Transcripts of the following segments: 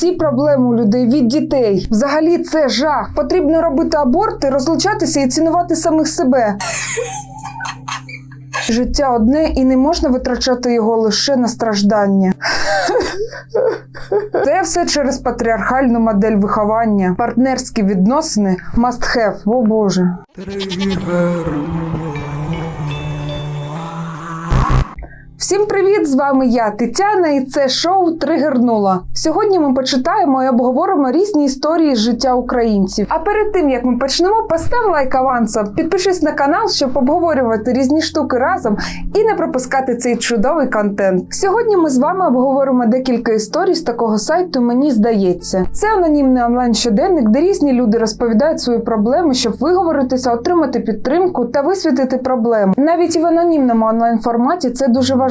всі проблеми у людей від дітей. Взагалі це жах. Потрібно робити аборти, розлучатися і цінувати самих себе. Життя одне і не можна витрачати його лише на страждання. Це все через патріархальну модель виховання. Партнерські відносини must have. О Боже. Всім привіт! З вами я, Тетяна, і це шоу Тригернула. Сьогодні ми почитаємо і обговоримо різні історії життя українців. А перед тим як ми почнемо, постав лайк авансом, підпишись на канал, щоб обговорювати різні штуки разом і не пропускати цей чудовий контент. Сьогодні ми з вами обговоримо декілька історій з такого сайту. Мені здається, це анонімний онлайн щоденник, де різні люди розповідають свої проблеми, щоб виговоритися, отримати підтримку та висвітлити проблему. Навіть і в анонімному онлайн форматі це дуже важливо.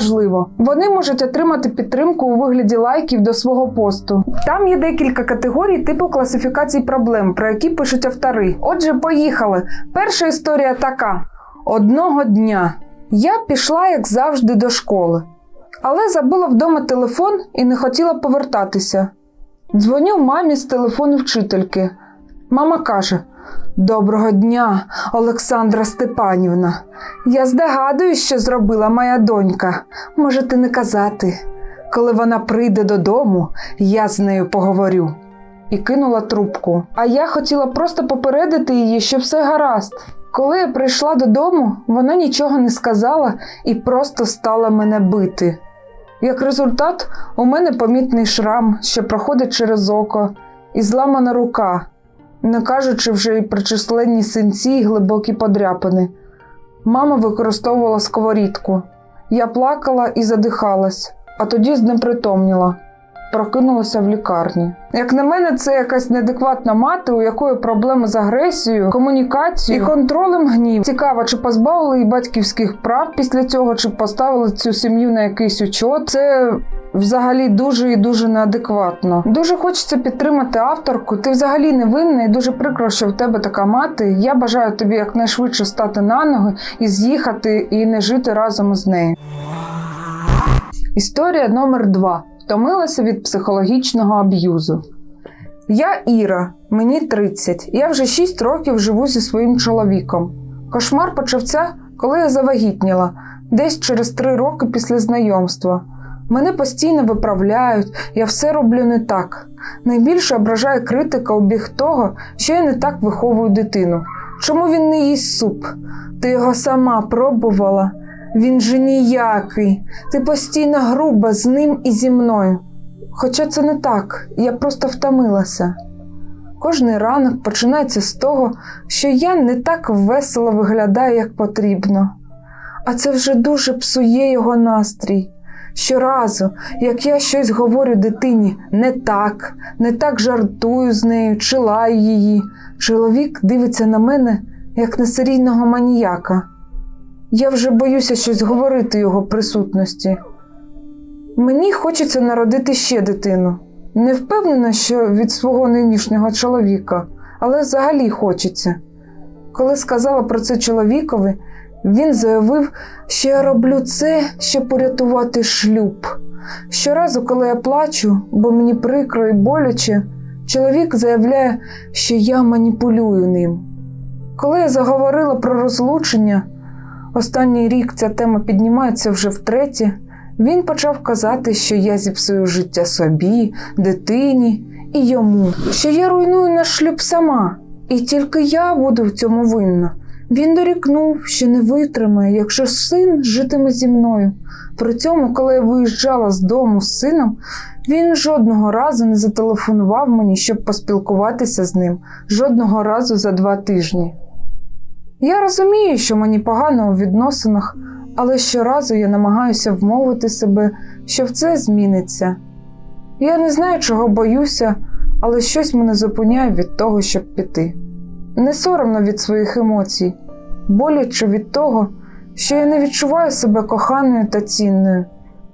Вони можуть отримати підтримку у вигляді лайків до свого посту. Там є декілька категорій типу класифікацій проблем, про які пишуть автори. Отже, поїхали. Перша історія така: одного дня я пішла, як завжди, до школи, але забула вдома телефон і не хотіла повертатися. Дзвоню мамі з телефону вчительки. Мама каже: Доброго дня, Олександра Степанівна. Я здогадуюсь, що зробила моя донька. Можете не казати. Коли вона прийде додому, я з нею поговорю. І кинула трубку. А я хотіла просто попередити її, що все гаразд. Коли я прийшла додому, вона нічого не сказала і просто стала мене бити. Як результат, у мене помітний шрам, що проходить через око, і зламана рука, не кажучи вже й про численні синці і глибокі подряпини. Мама використовувала сковорідку. Я плакала і задихалась, а тоді знепритомніла. Прокинулася в лікарні. Як на мене, це якась неадекватна мати, у якої проблеми з агресією, комунікацією і контролем гнів. Цікаво, чи позбавили її батьківських прав після цього, чи поставили цю сім'ю на якийсь учот. Це взагалі дуже і дуже неадекватно. Дуже хочеться підтримати авторку. Ти взагалі не винна, і дуже прикро, що в тебе така мати. Я бажаю тобі якнайшвидше стати на ноги і з'їхати і не жити разом з нею. Історія номер два. Втомилася від психологічного аб'юзу. Я Іра, мені 30. Я вже 6 років живу зі своїм чоловіком. Кошмар почався, коли я завагітніла, десь через 3 роки після знайомства. Мене постійно виправляють, я все роблю не так. Найбільше ображає критика у біг того, що я не так виховую дитину. Чому він не їсть суп? Ти його сама пробувала. Він же ніякий. Ти постійно груба з ним і зі мною. Хоча це не так, я просто втомилася. Кожний ранок починається з того, що я не так весело виглядаю, як потрібно. А це вже дуже псує його настрій. Щоразу, як я щось говорю дитині не так, не так жартую з нею, чи лаю її, чоловік дивиться на мене, як на серійного маніяка. Я вже боюся щось говорити його присутності. Мені хочеться народити ще дитину. Не впевнена, що від свого нинішнього чоловіка, але взагалі хочеться. Коли сказала про це чоловікові, він заявив, що я роблю це, щоб порятувати шлюб. Щоразу, коли я плачу, бо мені прикро і боляче, чоловік заявляє, що я маніпулюю ним. Коли я заговорила про розлучення, останній рік ця тема піднімається вже втретє, він почав казати, що я зіпсую життя собі, дитині і йому, що я руйную наш шлюб сама, і тільки я буду в цьому винна. Він дорікнув, що не витримає, якщо син житиме зі мною. При цьому, коли я виїжджала з дому з сином, він жодного разу не зателефонував мені, щоб поспілкуватися з ним, жодного разу за два тижні. Я розумію, що мені погано у відносинах, але щоразу я намагаюся вмовити себе, що в це зміниться. Я не знаю, чого боюся, але щось мене зупиняє від того, щоб піти. Не соромно від своїх емоцій, боляче від того, що я не відчуваю себе коханою та цінною,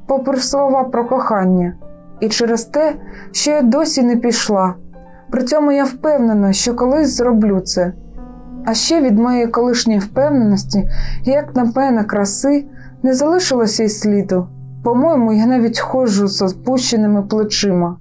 попри слова про кохання, і через те, що я досі не пішла. При цьому я впевнена, що колись зроблю це. А ще від моєї колишньої впевненості, як на пена краси, не залишилося й сліду. По-моєму, я навіть ходжу з опущеними плечима.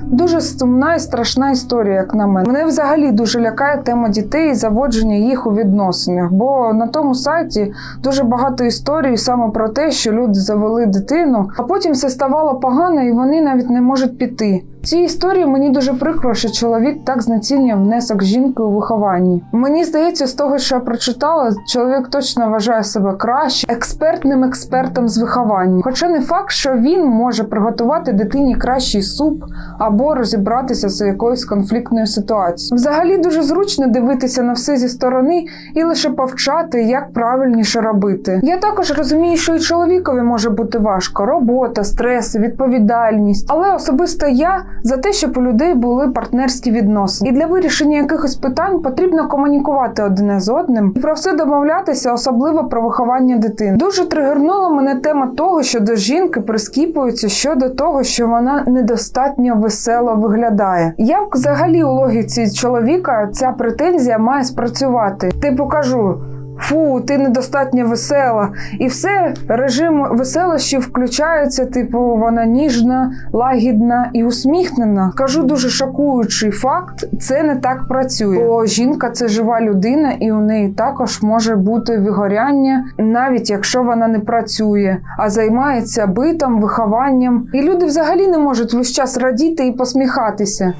Дуже сумна і страшна історія, як на мене. Мене взагалі дуже лякає тема дітей і заводження їх у відносинах. Бо на тому сайті дуже багато історій саме про те, що люди завели дитину, а потім все ставало погано, і вони навіть не можуть піти. Цій історії мені дуже прикро, що чоловік так знецінює внесок жінки у вихованні. Мені здається, з того, що я прочитала, чоловік точно вважає себе краще експертним експертом з виховання. Хоча не факт, що він може приготувати дитині кращий суп або розібратися з якоюсь конфліктною ситуацією. Взагалі дуже зручно дивитися на все зі сторони і лише повчати, як правильніше робити. Я також розумію, що і чоловікові може бути важко: робота, стреси, відповідальність. Але особисто я за те, щоб у людей були партнерські відносини. І для вирішення якихось питань потрібно комунікувати одне з одним і про все домовлятися, особливо про виховання дитини. Дуже тригернула мене тема того, що до жінки прискіпуються щодо того, що вона недостатньо весело виглядає. Як взагалі у логіці чоловіка ця претензія має спрацювати? Типу кажу. Фу, ти недостатньо весела, і все режим веселощів включається. Типу, вона ніжна, лагідна і усміхнена. Кажу дуже шокуючий факт: це не так працює. Бо жінка це жива людина, і у неї також може бути вигоряння, навіть якщо вона не працює, а займається битом, вихованням. І люди взагалі не можуть весь час радіти і посміхатися.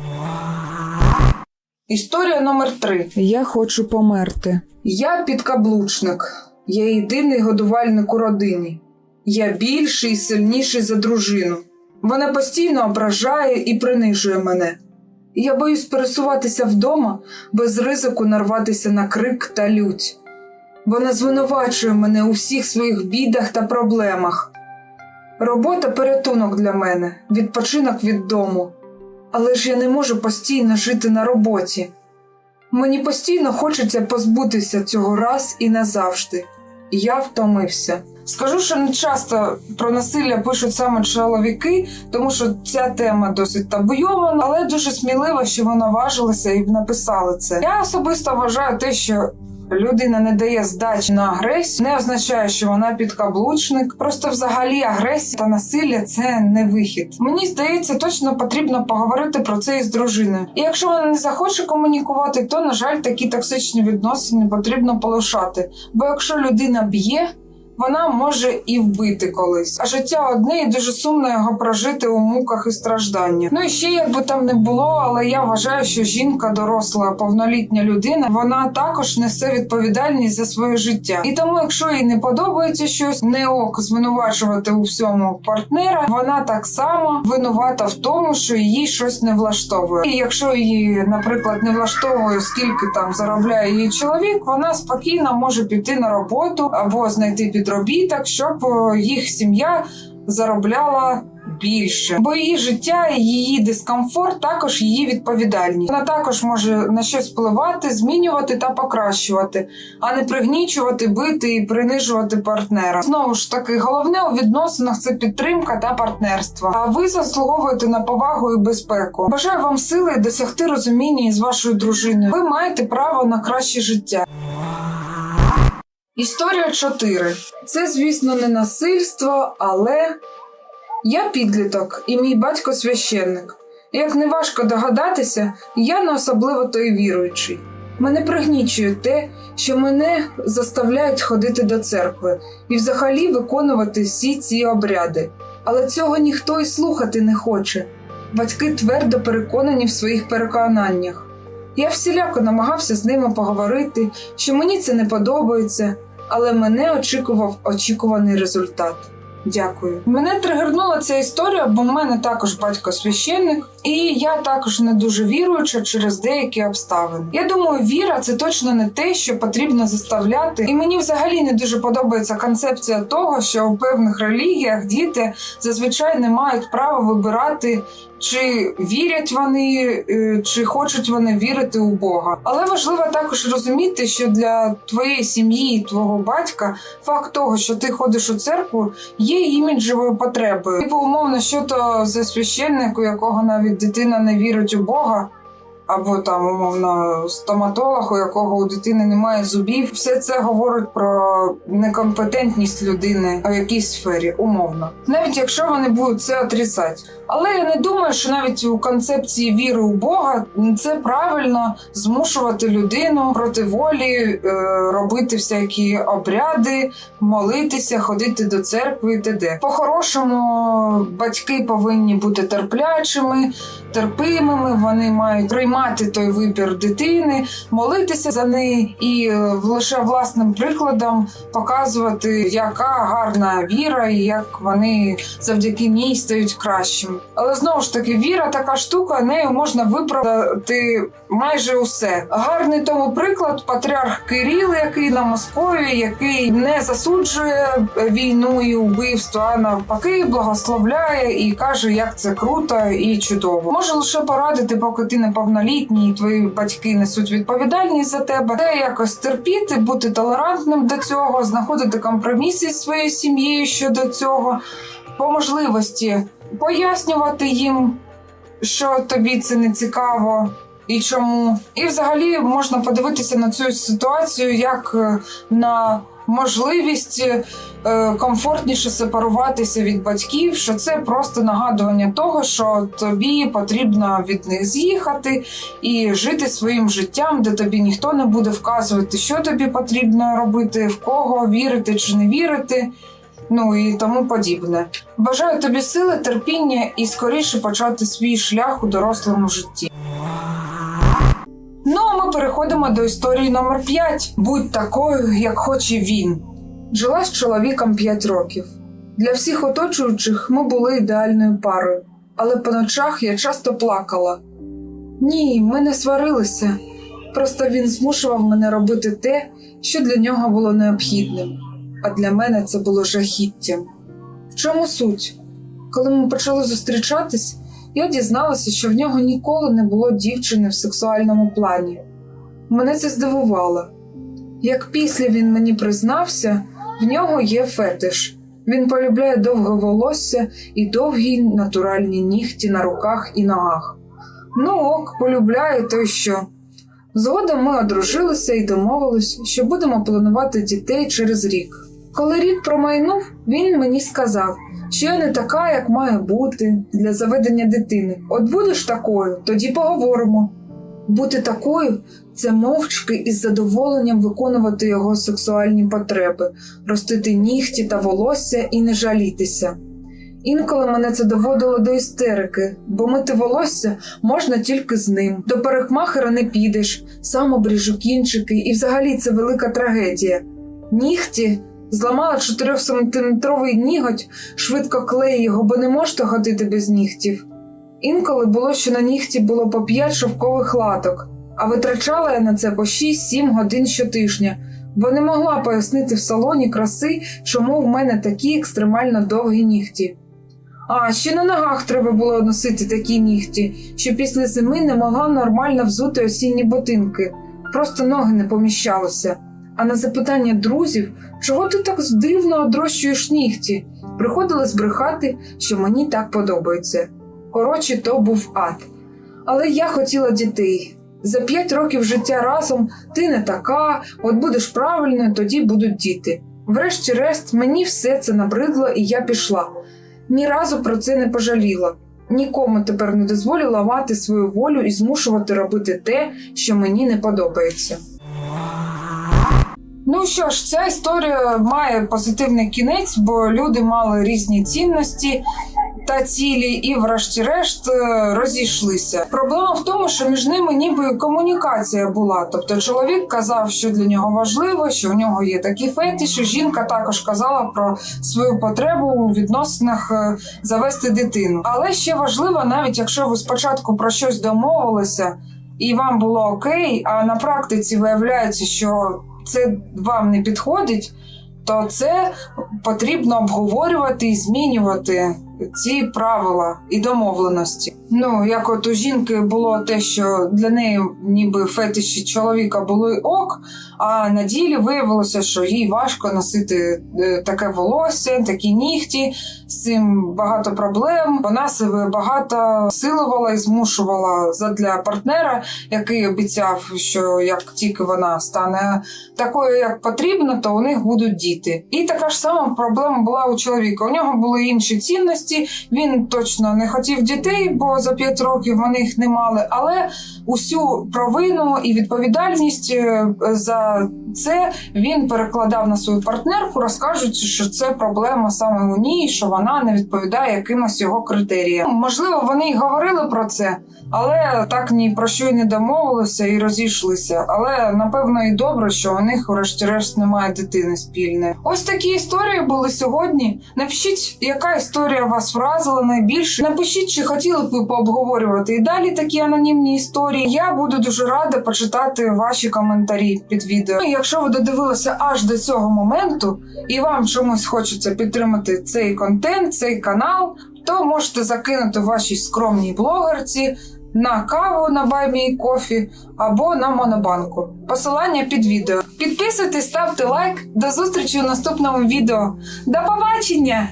Історія номер три. Я хочу померти. Я підкаблучник. Я єдиний годувальник у родині. Я більший і сильніший за дружину. Вона постійно ображає і принижує мене. Я боюсь пересуватися вдома без ризику нарватися на крик та лють. Вона звинувачує мене у всіх своїх бідах та проблемах. Робота порятунок для мене, відпочинок від дому. Але ж я не можу постійно жити на роботі. Мені постійно хочеться позбутися цього раз і назавжди. Я втомився. Скажу, що не часто про насилля пишуть саме чоловіки, тому що ця тема досить табуйована, але дуже сміливо, що вона важилася і написали це. Я особисто вважаю те, що людина не дає здачі на агресію, не означає, що вона підкаблучник. Просто взагалі агресія та насилля це не вихід. Мені здається, точно потрібно поговорити про це із дружиною. І якщо вона не захоче комунікувати, то на жаль, такі токсичні відносини потрібно полишати. Бо якщо людина б'є. Вона може і вбити колись, а життя одне і дуже сумно його прожити у муках і стражданнях. Ну і ще як би там не було, але я вважаю, що жінка, доросла, повнолітня людина, вона також несе відповідальність за своє життя. І тому, якщо їй не подобається щось, не ок звинувачувати у всьому партнера, вона так само винувата в тому, що її щось не влаштовує. І якщо її, наприклад, не влаштовує, скільки там заробляє її чоловік, вона спокійно може піти на роботу або знайти підробіток, щоб е, їх сім'я заробляла. Більше, бо її життя її дискомфорт також її відповідальність. Вона також може на щось впливати, змінювати та покращувати, а не пригнічувати, бити і принижувати партнера. Знову ж таки, головне у відносинах це підтримка та партнерство. А ви заслуговуєте на повагу і безпеку. Бажаю вам сили досягти розуміння із вашою дружиною. Ви маєте право на краще життя. Історія 4. Це, звісно, не насильство, але я підліток і мій батько священник. Як не важко догадатися, я не особливо той віруючий. Мене пригнічує те, що мене заставляють ходити до церкви і взагалі виконувати всі ці обряди. Але цього ніхто й слухати не хоче. Батьки твердо переконані в своїх переконаннях. Я всіляко намагався з ними поговорити, що мені це не подобається, але мене очікував очікуваний результат. Дякую. Мене тригернула ця історія, бо в мене також батько священник, і я також не дуже віруюча через деякі обставини. Я думаю, віра це точно не те, що потрібно заставляти. І мені взагалі не дуже подобається концепція того, що у певних релігіях діти зазвичай не мають права вибирати. Чи вірять вони, е, чи хочуть вони вірити у Бога, але важливо також розуміти, що для твоєї сім'ї і твого батька факт того, що ти ходиш у церкву, є іміджевою потребою. Типу, умовно, що то за священник, у якого навіть дитина не вірить у Бога. Або там, умовно, стоматолог, у якого у дитини немає зубів. Все це говорить про некомпетентність людини у якійсь сфері, умовно. Навіть якщо вони будуть це отрицати. Але я не думаю, що навіть у концепції віри у Бога це правильно змушувати людину проти волі е, робити всякі обряди, молитися, ходити до церкви і т.д. По-хорошому батьки повинні бути терплячими, терпимими. Вони мають приймати той вибір дитини, молитися за неї і е, лише власним прикладом показувати, яка гарна віра, і як вони завдяки ній стають кращими. Але знову ж таки, віра така штука, нею можна виправдати майже усе. Гарний тому приклад патріарх Кирил, який на Москові, який не засуджує війну і вбивство, а навпаки, благословляє і каже, як це круто і чудово. Може лише порадити, поки ти неповнолітній, і твої батьки несуть відповідальність за тебе. Це якось терпіти, бути толерантним до цього, знаходити компроміси зі своєю сім'єю щодо цього, по можливості пояснювати їм, що тобі це не цікаво. І чому? І взагалі можна подивитися на цю ситуацію як е, на можливість е, комфортніше сепаруватися від батьків, що це просто нагадування того, що тобі потрібно від них з'їхати і жити своїм життям, де тобі ніхто не буде вказувати, що тобі потрібно робити, в кого вірити чи не вірити. Ну і тому подібне. Бажаю тобі сили, терпіння і скоріше почати свій шлях у дорослому житті. Переходимо до історії номер 5. Будь такою, як хоче він. Жила з чоловіком 5 років. Для всіх оточуючих ми були ідеальною парою, але по ночах я часто плакала. Ні, ми не сварилися. Просто він змушував мене робити те, що для нього було необхідним, а для мене це було жахіттям. В чому суть? Коли ми почали зустрічатись, я дізналася, що в нього ніколи не було дівчини в сексуальному плані. Мене це здивувало. Як після він мені признався, в нього є фетиш. Він полюбляє довге волосся і довгі натуральні нігті на руках і ногах. Ну ок, полюбляє то й що. Згодом ми одружилися і домовились, що будемо планувати дітей через рік. Коли рік промайнув, він мені сказав, що я не така, як має бути для заведення дитини. От будеш такою, тоді поговоримо. Бути такою це мовчки із задоволенням виконувати його сексуальні потреби, ростити нігті та волосся і не жалітися. Інколи мене це доводило до істерики, бо мити волосся можна тільки з ним. До парикмахера не підеш, сам обріжу кінчики, і взагалі це велика трагедія. Нігті зламала 4-сантиметровий ніготь, швидко клеї його, бо не можете ходити без нігтів. Інколи було, що на нігті було по 5 шовкових латок, а витрачала я на це по 6-7 годин щотижня, бо не могла пояснити в салоні краси, чому в мене такі екстремально довгі нігті. А ще на ногах треба було носити такі нігті, що після зими не могла нормально взути осінні ботинки, просто ноги не поміщалися. А на запитання друзів, чого ти так дивно одрощуєш нігті, приходилось брехати, що мені так подобається. Коротше, то був ад. Але я хотіла дітей. За п'ять років життя разом ти не така, от будеш правильною, тоді будуть діти. Врешті-решт, мені все це набридло, і я пішла. Ні разу про це не пожаліла. Нікому тепер не дозволю ламати свою волю і змушувати робити те, що мені не подобається. Ну що ж, ця історія має позитивний кінець, бо люди мали різні цінності та цілі, і, врешті-решт, е, розійшлися. Проблема в тому, що між ними ніби комунікація була. Тобто, чоловік казав, що для нього важливо, що у нього є такі фетиші. Жінка також казала про свою потребу у відносинах е, завести дитину. Але ще важливо, навіть якщо ви спочатку про щось домовилися. І вам було окей, а на практиці виявляється, що це вам не підходить, то це потрібно обговорювати і змінювати ці правила і домовленості. Ну, як от у жінки було те, що для неї ніби фетиші чоловіка були ок, А на ділі виявилося, що їй важко носити е, таке волосся, такі нігті, з цим багато проблем. Вона себе багато силувала і змушувала задля партнера, який обіцяв, що як тільки вона стане такою, як потрібно, то у них будуть діти. І така ж сама проблема була у чоловіка. У нього були інші цінності. Він точно не хотів дітей, бо за 5 років вони їх не мали. Але усю провину і відповідальність е, за це він перекладав на свою партнерку, розкажучи, що це проблема саме у ній, що вона не відповідає якимось його критеріям. Можливо, вони й говорили про це, але так ні про що й не домовилися і розійшлися. Але напевно і добре, що у них, врешті-решт, немає дитини спільної. Ось такі історії були сьогодні. Напишіть, яка історія вас вразила найбільше. Напишіть, чи хотіли б ви пообговорювати і далі такі анонімні історії. Я буду дуже рада почитати ваші коментарі під відео. Якщо ви додивилися аж до цього моменту, і вам чомусь хочеться підтримати цей контент, цей канал, то можете закинути вашій скромній блогерці на каву на Баймій Кофі або на Монобанку. Посилання під відео. Підписуйтесь, ставте лайк. До зустрічі у наступному відео. До побачення!